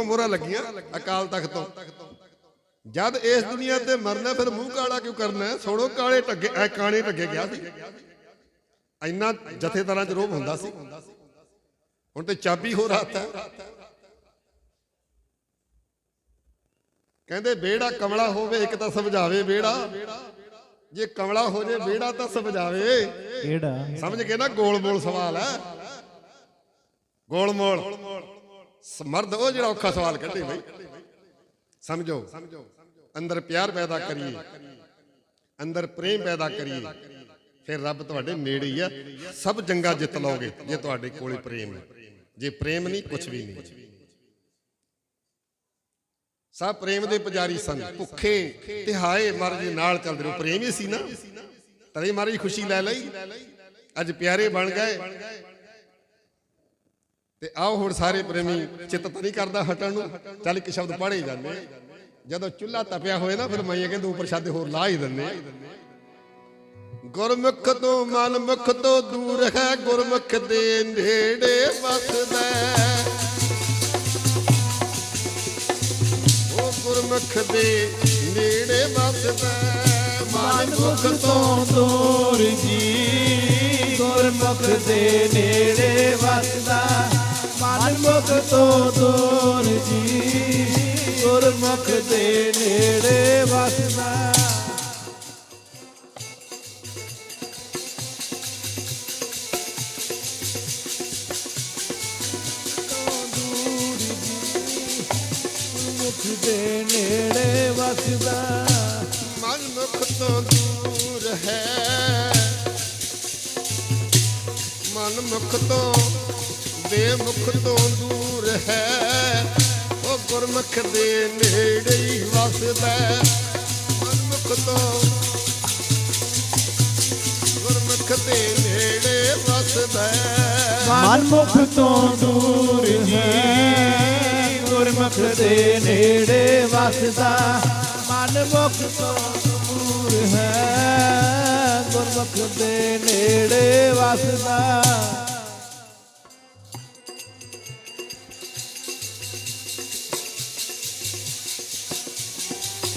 ਇੱਥੋਂ ਮੋਹਰਾਂ ਲੱਗੀਆਂ ਅਕਾਲ ਤਖਤ ਤੋਂ। ਜਦ ਇਸ ਦੁਨੀਆ ਤੇ ਮਰਨਾ ਫਿਰ ਮੂੰਹ ਕਾਲਾ ਕਿਉਂ ਕਰਨਾ? ਛੋੜੋ ਕਾਲੇ ਟੱਗੇ ਐ ਕਾਣੇ ਟੱਗੇ ਗਿਆ ਸੀ। ਇੰਨਾ ਜਥੇਦਾਰਾਂ ਚ ਰੋਬ ਹੁੰਦਾ ਸੀ। ਹੁਣ ਤੇ ਚਾਬੀ ਹੋ। ਰਾਤ ਕਹਿੰਦੇ ਬੇੜਾ ਕਮਲਾ ਹੋਵੇ ਇੱਕ ਤਾਂ ਸਮਝਾਵੇ ਬੇੜਾ। ਜੇ ਕਮਲਾ ਹੋ ਜੇ ਬੇੜਾ ਤਾਂ ਸਮਝਾਵੇ। ਕਿਹੜਾ? ਸਮਝ ਗਏ ਨਾ ਗੋਲ ਮੋਲ ਸਵਾਲ ਹੈ। ਗੋਲ ਮੋਲ। ਸਮਰਦ ਉਹ ਜਿਹੜਾ ਔਖਾ ਸਵਾਲ ਕੱਢੇ ਬਈ। ਸਮਝੋ, ਅੰਦਰ ਪਿਆਰ ਪੈਦਾ ਕਰੀਏ, ਅੰਦਰ ਪ੍ਰੇਮ ਪੈਦਾ ਕਰੀਏ, ਫਿਰ ਰੱਬ ਤੁਹਾਡੇ ਨੇੜੇ ਹੀ ਆ। ਸਭ ਜੰਗਾਂ ਜਿੱਤ ਲਓਗੇ, ਜੇ ਤੁਹਾਡੇ ਕੋਲੇ ਪ੍ਰੇਮ ਹੈ। ਜੇ ਪ੍ਰੇਮ ਨਹੀਂ ਕੁਝ ਵੀ ਨਹੀਂ। ਸਭ ਪ੍ਰੇਮ ਦੇ ਪੁਜਾਰੀ ਸਨ, ਭੁੱਖੇ ਤਿਹਾਏ ਹਾਏ ਮਹਾਰਾਜ ਨਾਲ ਚੱਲਦੇ ਰਹੋ। ਪ੍ਰੇਮ ਹੀ ਸੀ ਨਾ। ਤਦੇ ਮਹਾਰਾਜ ਖੁਸ਼ੀ ਲੈ ਲਈ। ਅੱਜ ਪਿਆਰੇ ਬਣ ਗਏ। ਤੇ ਆਓ ਹੁਣ ਸਾਰੇ ਪ੍ਰੇਮੀ ਚਿੱਤ ਤਾਂ ਨਹੀਂ ਕਰਦਾ ਹਟਣ ਨੂੰ, ਚੱਲ ਇੱਕ ਸ਼ਬਦ ਪੜ੍ਹੇ ਜਾਂਦੇ ਜਦੋਂ ਚੁੱਲ੍ਹਾ ਤਪਿਆ ਹੋਏ ਨਾ, ਫਿਰ ਮਾਈਆਂ ਕਹਿੰਦੇ ਉੱਪਰ ਛੱਡ ਹੋਰ ਲਾ ਹੀ ਦਿੰਦੇ ਗੁਰਮੁਖ ਤੋਂ ਮਨਮੁਖ ਤੋਂ ਦੂਰ ਹੈ, ਗੁਰਮੁਖ ਦੇ ਨੇੜੇ ਵਸਦਾ ਉਹ ਗੁਰਮੁਖ ਦੇ ਨੇੜੇ ਵਸਦਾ ਹੈ। ਮਨਮੁਖ ਤੋਂ ਦੂਰ ਜੀ, ਗੁਰਮੁਖ ਦੇ ਨੇੜੇ ਵਸਦਾ ਗੁਰਮੁਖ ਦੇ ਨੇੜੇ ਵਸਦਾ। ਮੁਖ ਦੇ ਨੇੜੇ ਵਸਦਾ। ਮਨਮੁਖ ਤੋਂ ਦੂਰ ਹੈ। ਮਨਮੁਖ ਤੋਂ, ਬੇਮੁਖ ਤੋਂ ਦੂਰ ਹੈ। ਗੁਰਮੁਖ ਦੇ ਨੇੜੇ ਹੀ ਵਸਦਾ ਹੈ। ਤੋਂ ਗੁਰਮੁਖ ਦੇ ਨੇੜੇ ਵਸਦਾ ਹੈ। ਮਨਮੁਖ ਤੋਂ ਦੂਰ ਹੈ ਗੁਰਮੁਖ ਦੇ ਨੇੜੇ ਵਸਦਾ ਮਨਮੁਖ ਤੋਂ ਦੂਰ ਹੈ ਗੁਰਮੁਖ ਦੇ ਨੇੜੇ ਵਸਦਾ